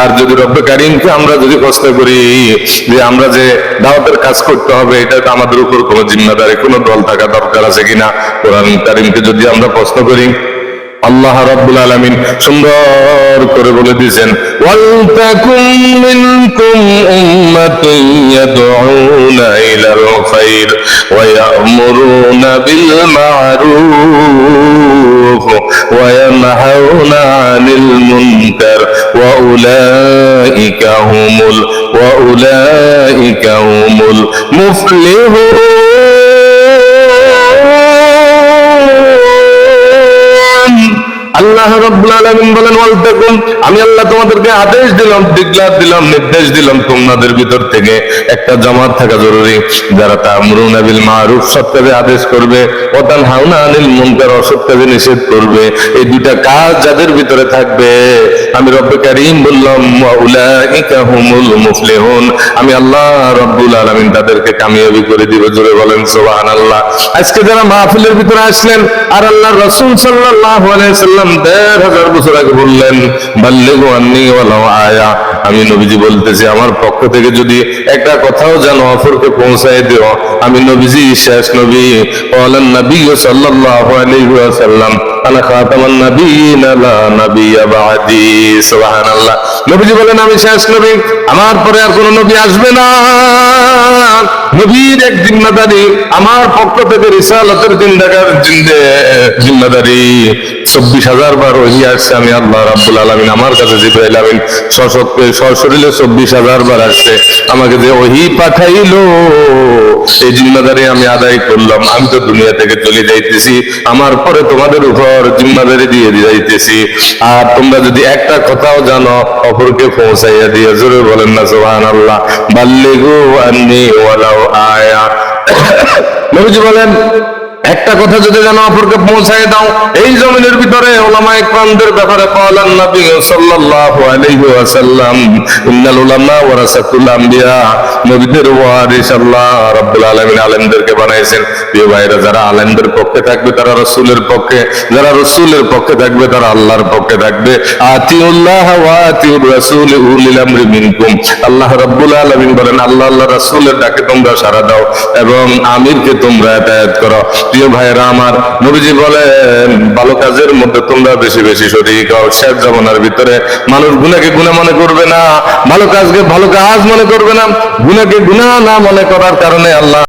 আর যদি রব্বে কারিমকে আমরা যদি প্রশ্ন করি, যে আমরা যে দাওয়াতের কাজ করতে হবে, এটা তো আমাদের উপর কোনো জিম্মাদারি, কোনো দল থাকা দরকার আছে কিনা? কোরআন কারিমকে যদি আমরা প্রশ্ন করি, আল্লাহ রাব্বুল আলামিন সুন্দর করে বলে দিয়েছেন, ওয়ালতাকুম মিনকুম উম্মাতুন ইয়াদউনা ইলাল খায়র ওয়া ইয়া'মুরুনা বিল মা'রুফ। ওয়া ইয়ানহাউনা আনিল মুনকার ওয়া উলাইকা হুমুল ওয়া উলাইকা আল্লাহ আমি আল্লাহ নিষেধ করবে। এই কাজ যাদের ভিতরে থাকবে, আমি বললাম আমি আল্লাহ রাব্বুল আলামিন তাদেরকে কামিয়াবি করে দিব, জোরে বলেন, সুবহানাল্লাহ। আজকে যারা মাহফিলের ভিতরে আসলেন, আর আল্লাহর রাসূল সাল্লাল্লাহু সাল্লাম দেড় হাজার বছর আগে বললেন, বাল্লিগু আন্নি আয়া। আমি নবীজি বলতেছি, আমার পক্ষ থেকে যদি একটা কথাও যেন অফরকে পৌঁছায় দিও। আমি নবীজি, শেষ নবী ওয়ালান নবী সাল্লাল্লাহু আলাইহি ওয়াসাল্লাম। আনা খাতামান লা বাদি। সুবহানাল্লাহ। নবীজি বলেন আমি শেষ নবী, আমার পরে আর কোন নবী আসবে না। নবীর এক জিম্মাদারি, আমার পক্ষ থেকে রিসালাতের জিন্দাগার, জিন্দে জিম্মাদারি। চব্বিশ হাজার বার ওহি আসছে আমি, আল্লাহ রাব্বুল আলামিন আমার কাছে জিব্রাইল আমিন সশরীরে চব্বিশ হাজার বার আসছে। আমাকে যে ওহি পাঠাইলো, এই জিম্মাদারি আমি আদায় করলাম। আমি তো দুনিয়া থেকে চলে যাইতেছি, আমার পরে তোমাদের উপর জিম্মাদারি দিয়ে যাইতেছি। আর তোমরা যদি একটা কথাও জানো, অপরকে পৌঁছাইয়া দিয়ে জোরে বলেন না, সুবহানাল্লাহ। বাল্লিগু আন্নি ওয়ালাউ আয়া। নবীজি বলেন একটা কথা যদি যেন অপরকে পৌঁছায় দাও, এই জমিনের ভিতরে ওলামা ইকরামদের ব্যাপারে পাওয়ালান নবী সাল্লাল্লাহু আলাইহি ওয়াসাল্লাম, ইন্নাল উলামা ওয়ারাসাতুল আমবিয়া, নবীদের ওয়ারিস আল্লাহ রাব্বুল আলামিন আলেমদেরকে বানাইছেন। প্রিয় ভাইরা যারা আলেমদের পক্ষে থাকবে, তারা রাসূলের পক্ষে, যারা রাসূলের পক্ষে থাকবে, তারা আল্লাহর পক্ষে থাকবে। আতিউল্লাহ ওয়া আতিউর রাসূল উলিল আমরি মিনকুম। আল্লাহ রাব্বুল আলামিন বলেন, আল্লাহ আল্লাহ রাসূলের ডাকে তোমরা সাড়া দাও এবং আমিরকে তোমরা এতায়াত করো। প্রিয় ভাইরা আমার নবীজি বলে ভালো কাজের মধ্যে তোমরা বেশি বেশি শরীর হও। শেষ জমানার ভিতরে মানুষ গুনাকে গুণা মনে করবে না, ভালো কাজকে ভালো কাজ মনে করবে না, গুনাকে গুণা না মনে করার কারণে আল্লাহ